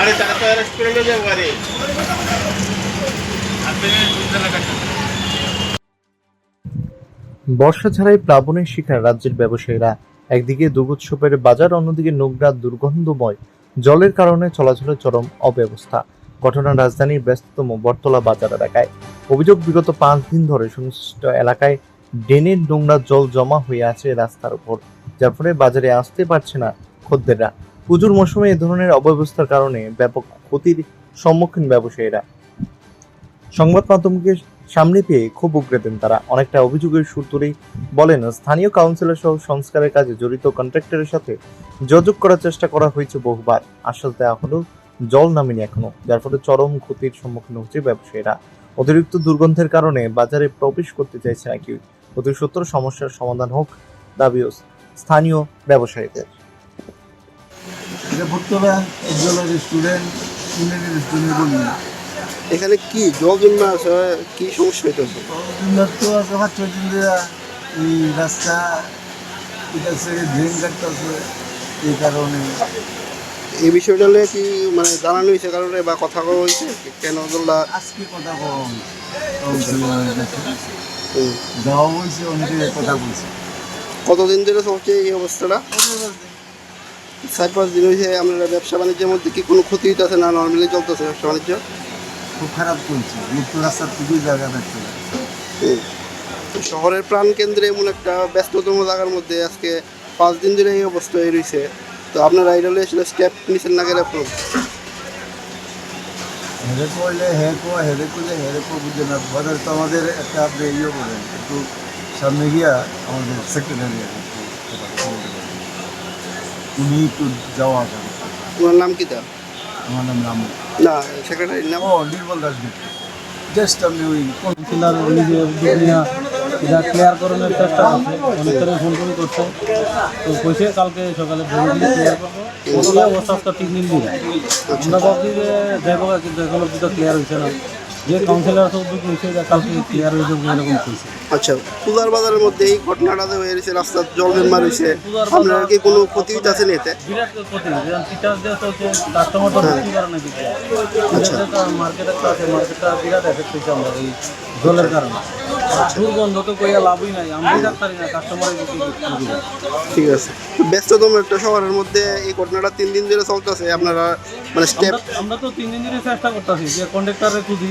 আরে তারা যাব আরে বর্ষা ছাড়াই প্লাবনের শিকার রাজ্যের ব্যবসায়ীরা। একদিকে দুর্গোৎসবের বাজার, অন্যদিকে নোংরা দুর্গন্ধময়। জলের কারণে চলাচলের চরম অব্যবস্থা। ঘটনা রাজধানীর ব্যস্ততম বটতলা বাজার এলাকায়। অভিযোগ, বিগত পাঁচ দিন ধরে সংশ্লিষ্ট এলাকায় ড্রেনের নোংরা জল জমা হয়ে আছে রাস্তার উপর। যার ফলে বাজারে আসতে পারছে না খদ্দেররা। পুজোর মৌসুমে এ ধরনের অব্যবস্থার কারণে ব্যাপক ক্ষতির সম্মুখীন ব্যবসায়ীরা। সংবাদ মাধ্যমকে সামনে পেয়ে খুব উগরে দেন তারা। অনেকটা অভিযোগের সুর তুলেই বলেন, স্থানীয় কাউন্সিলর সহ সংস্কারের কাজে জড়িত কন্ট্রাক্টরের সাথে যোগাযোগ করার চেষ্টা করা হয়েছে বহুবার। আশ্বাস দেওয়া হলেও জল নামেনি এখনও, যার ফলে চরম ক্ষতির সম্মুখীন হচ্ছে ব্যবসায়ীরা। অতিরিক্ত দুর্গন্ধের কারণে বাজারে প্রবেশ করতে চাইছে না কেউ। অতি সত্তর সমস্যার সমাধান হোক দাবিও স্থানীয় ব্যবসায়ীদের। এটা ভুট্টোলা উজ্জ্বলা রেস্টুরেন্ট ইন্ডিয়ান রেস্টুরেন্ট বলি এখানে কি জল জমা আছে কি সমস্যা হইতেছে? তো আছে ছয় দিন এই রাস্তা এটা আছে ড্রেন কাটতেছে এই কারণে। এই বিষয়টা হলে কি মানে জানানো হয়েছে কারণে বা কথা কওয়া হয়েছে? কেন জলটা আজকে কথা কাউন্সিলরের যাওয়া বলছে অনেকে কথা বলছে। কতদিন ধরে চলছে এই অবস্থাটা? পাঁচ দিন হয়েছে আপনারা ব্যবসা বাণিজ্যের মধ্যে কি কোনো ক্ষতি হইতেছে না? নর্মালি চলতেছে ব্যবসা বাণিজ্য। খুব খারাপ চলছে মুক্ত রাস্তার খুবই জায়গা থাকছে শহরের প্রাণ কেন্দ্রে এমন একটা ব্যস্ততম জায়গার মধ্যে আজকে পাঁচ দিন ধরে এই অবস্থা হয়ে রয়েছে তো আপনারা আইডলে আসলে স্টেপ নিচ্ছেন না গেলে এখন হেরে করলে হে কো হেরে করলে হেরে কো বুঝে না। বাজার তো আমাদের একটা আপনি ইয়ে করেন একটু সামনে গিয়া আমাদের সেক্রেটারি আছে উনি একটু যাওয়া যাবে। তোমার নাম কি তা আমার নাম রাম। না সেক্রেটারির নাম? ও নির্মল দাস জাস্ট আপনি ওই কাউন্সিলর নিজে উদ্যোগ নিয়ে এটা ক্লিয়ার করানোর চেষ্টা করছে অনেকখানে ফোন ফোন করছে। তো কইছে কালকে সকালে ভেবে দিয়ে ক্লিয়ার করব। ওগুলো অবস্থা ঠিক নিন দিবে আমরা ভাবছি যে দেখো কিন্তু এখনও কিন্তু ক্লিয়ার হয়েছে না। যে কাউন্সিলর আছে উদ্যোগ নিচ্ছে কালকে ক্লিয়ার হয়ে এরকম কইছে। আচ্ছা পুলার বাজারের মধ্যে এই ঘটনাটা যে হয়ে রয়েছে রাস্তার জল জমা রয়েছে আপনার কি কোনো ক্ষতি আছে এতে? বিরাট ক্ষতি তো তো দিচ্ছে তো মার্কেট একটা আছে মার্কেটটা বিরাট এফেক্ট হয়েছে আমরা এই জলের কারণে। দুর্গন্ধ তো কইয়া লাভই নাই আমি ডাক্তারি না কাস্টমার ঠিক আছে। ব্যস্ততম একটা শহরের মধ্যে এই ঘটনাটা তিন দিন ধরে চলতেছে আপনারা মানে স্টেপ আমরা তো তিন দিন ধরে চেষ্টা করতেছি যে কন্ডাক্টারে খুঁজি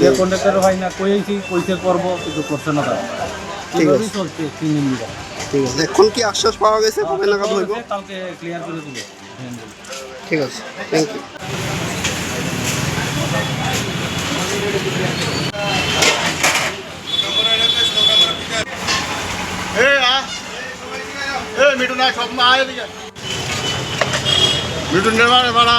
যে কন্ডাক্টারে ভাই না কইছি কইছে করব কিছু করছে না তারা। ঠিক আছে। চলছে তিন দিন ধরে। ঠিক আছে। এখন কি আশ্বাস পাওয়া গেছে? কবে নাগাদ হইব? কালকে ক্লিয়ার করে দেবো। ঠিক আছে। থ্যাংক ইউ মিঠুন সব মা আয় দিকে মিঠুন নেওয়া ভাড়া